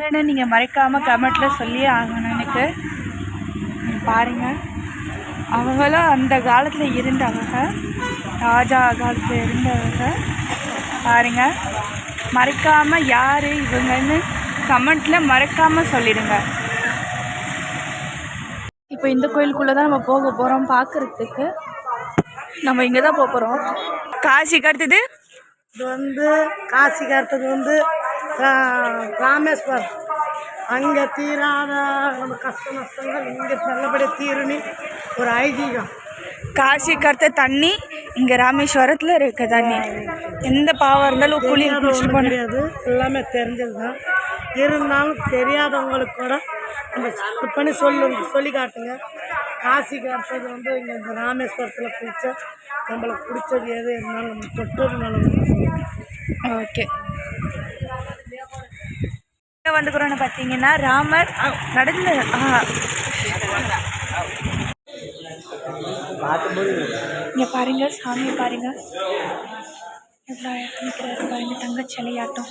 யாருன்னு நீங்கள் மறைக்காமல் கமெண்ட்டில் சொல்லியே ஆகணும் எனக்கு இங்க பாருங்க. அவங்களும் அந்த காலத்தில் இருந்தவங்க ராஜா காலத்தில் இருந்தவங்க பாருங்க. மறைக்காமல் யார் இவங்கன்னு கமெண்ட்டில் மறக்காமல் சொல்லிடுங்க. இப்போ இந்த கோயிலுக்குள்ளே தான் நம்ம போக போகிறோம் பார்க்குறதுக்கு நம்ம இங்கே தான் போக போகிறோம் காசிக்கு அடுத்தது இது வந்து காசிக்கு அடுத்தது வந்து ரா- ராமேஸ்வரம் அங்கே தீராத நம்ம கஷ்ட நஷ்டங்கள் இங்கே நல்லபடியாக தீருன்னு ஒரு ஐதீகம். காசிக்கு அடுத்த தண்ணி இங்கே ராமேஸ்வரத்தில் இருக்க தண்ணி. எந்த பாவம் இருந்தாலும் குளிர் குளிச்சுட்டு போன தெரியாது எல்லாமே தெரிஞ்சது தான் இருந்தாலும் தெரியாதவங்களுக்கு கூட நம்ம பண்ணி சொல்லு சொல்லி காட்டுங்க. காசிக்கு அடுத்தது வந்து இங்கே இந்த ராமேஸ்வரத்தில் குளிச்சா நம்மளுக்கு பிடிச்சது எது இருந்தாலும் நம்ம தொட்டது நல்லது ஓகே. வந்துக்கிறோன்னு பார்த்தீங்கன்னா ராமர் நடந்து இங்கே பாருங்க சாமியை பாருங்க. எவ்வளோ நிற்கிறாரு பாருங்க தங்கச்சலையாட்டம்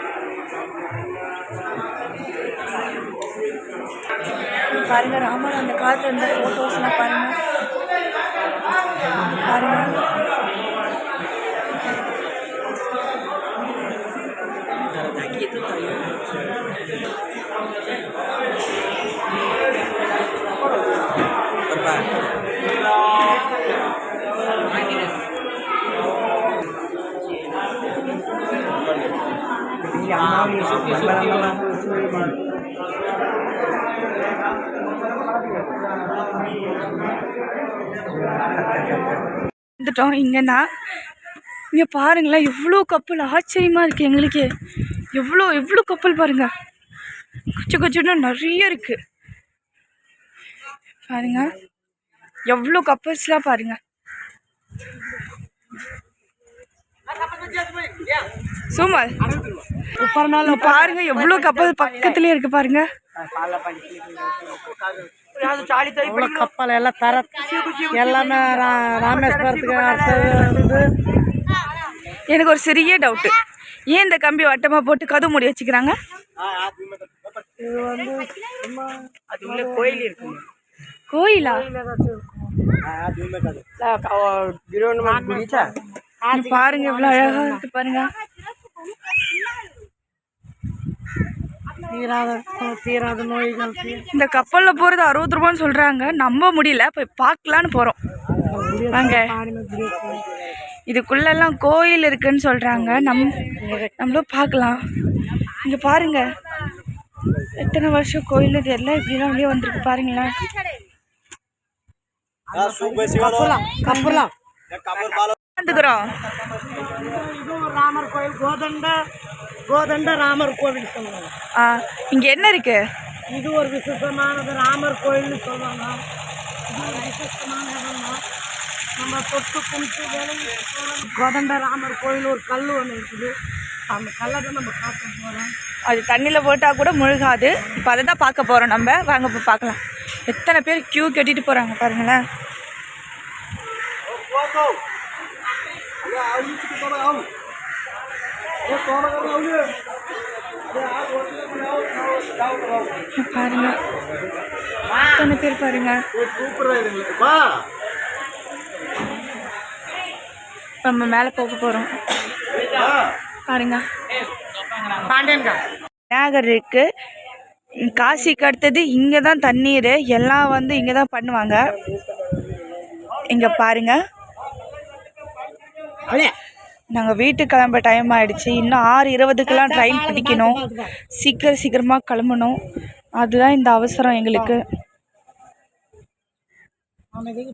இங்க பாருங்க ராமர் அந்த காலத்துல இருந்த போட்டோஸ்லாம் பாருங்க. பாருங்க. வந்துட்டோம். இங்கன்னா இங்கே பாருங்களேன் எவ்வளோ கப்பல் ஆச்சரியமாக இருக்குது எங்களுக்கு. எவ்வளோ எவ்வளோ கப்பல் பாருங்க. கொச்சு கொச்சுன்னா நிறைய இருக்குது பாருங்க. எவ்வளோ கப்பல்ஸ்லாம் பாருங்க. சுமல் பாருங்க எவ்வளோ கப்பல் பக்கத்துலேயே இருக்கு பாருங்க. எவ்வளோ கப்பல் எல்லாம் தர எல்லாமே ரா- ராமேஸ்வரத்துக்கு அடுத்தது வந்து எனக்கு ஒரு சிறிய டவுட்டு ஏன் இந்த கம்பி வட்டமாக போட்டு கதவு மூடி வச்சுக்கிறாங்க? இது வந்து சும்மா கோயிலா பாருங்க எவ்வளோ அழகா இருக்கு பாருங்க. தீராத தீராத நோய்கள் இந்த கப்பலில் போகிறது அறுபது ரூபான்னு சொல்கிறாங்க நம்ப முடியல. போய் பார்க்கலான்னு போகிறோம் வாங்க. இதுக்குள்ளெல்லாம் கோயில் இருக்குன்னு சொல்கிறாங்க நம் நம்மளும் பார்க்கலாம். இங்கே பாருங்க. எத்தனை வருஷம் கோயில் இது எல்லாம் இப்படிலாம் வெளியே வந்திருக்கு. பாருங்களேன். கப்பலாம் வந்துக்கிறோம் ராமர் கோயில் கோதண்ட கோதண்ட ராமர் கோவில் சொல்லுவாங்க ஆ இங்கே என்ன இருக்கு இது ஒரு விசேஷமானது ராமர் கோயில்னு சொல்லுவாங்க இது ஒரு விசேஷமான இடம்னா நம்ம தொட்டு கும்பிட்டு வேலை கோதண்ட ராமர் கோயில் ஒரு கல் ஒன்று இருக்குது அந்த கல்லை தான் நம்ம பார்க்க போகிறோம் அது தண்ணியில் போட்டால் கூட முழுகாது இப்போ அதை தான் பார்க்க போகிறோம் நம்ம வாங்க போய் பார்க்கலாம் எத்தனை பேர் க்யூ கட்டிட்டு போகிறாங்க பாருங்களேன் பாருங்க. எத்தனை பேர் பாருங்க. நம்ம மேலே போக போகிறோம் பாருங்க. பாண்டியன்கா விநாயகர் இருக்கு காசிக்கு அடுத்தது இங்கே தான் தண்ணீர் எல்லாம் வந்து இங்கே தான் பண்ணுவாங்க. இங்கே பாருங்கள் நாங்கள் வீட்டுக்கு கிளம்ப டைம் ஆயிடுச்சு. இன்னும் ஆறு இருபதுக்கெல்லாம் ட்ரெயின் பிடிக்கணும். சீக்கிரம் சீக்கிரமாக கிளம்பணும். அதுதான் இந்த அவசரம் எங்களுக்கு. அமைதிக்கு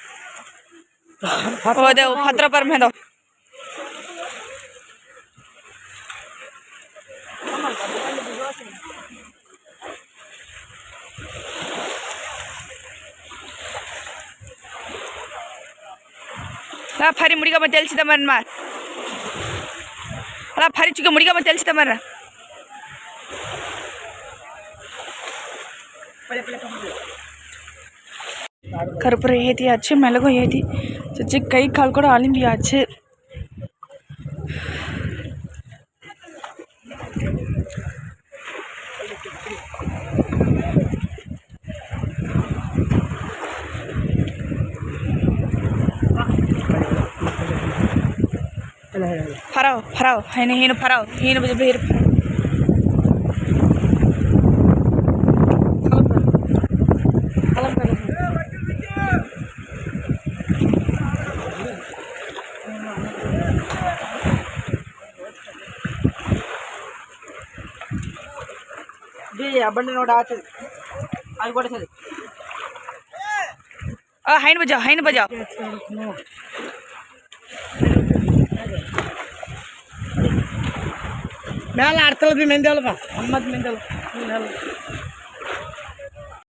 ओ देव फत्र पर मैं दो। ना फारी मुड़ी का मैं तेल सीधा मरना। अरे फारी चुके मुड़ी का मैं तेल सीधा मरना। கருப்பூரை ஏற்றியாச்சு மிளகும் ஏற்றி வச்சு கை கால் கூட அலும்பியாச்சு. ఫరావ్ ఫరావ్ ఆయన ఈయన ఫరావ్ ఈయన బీరు అబ్బండి బండి నోటి అది కూడా చదివి. హైన్ బజా హైన్ బజా మేళ அடுத்தளவு மெந்தளப்பா అమ్మది மெந்தளவு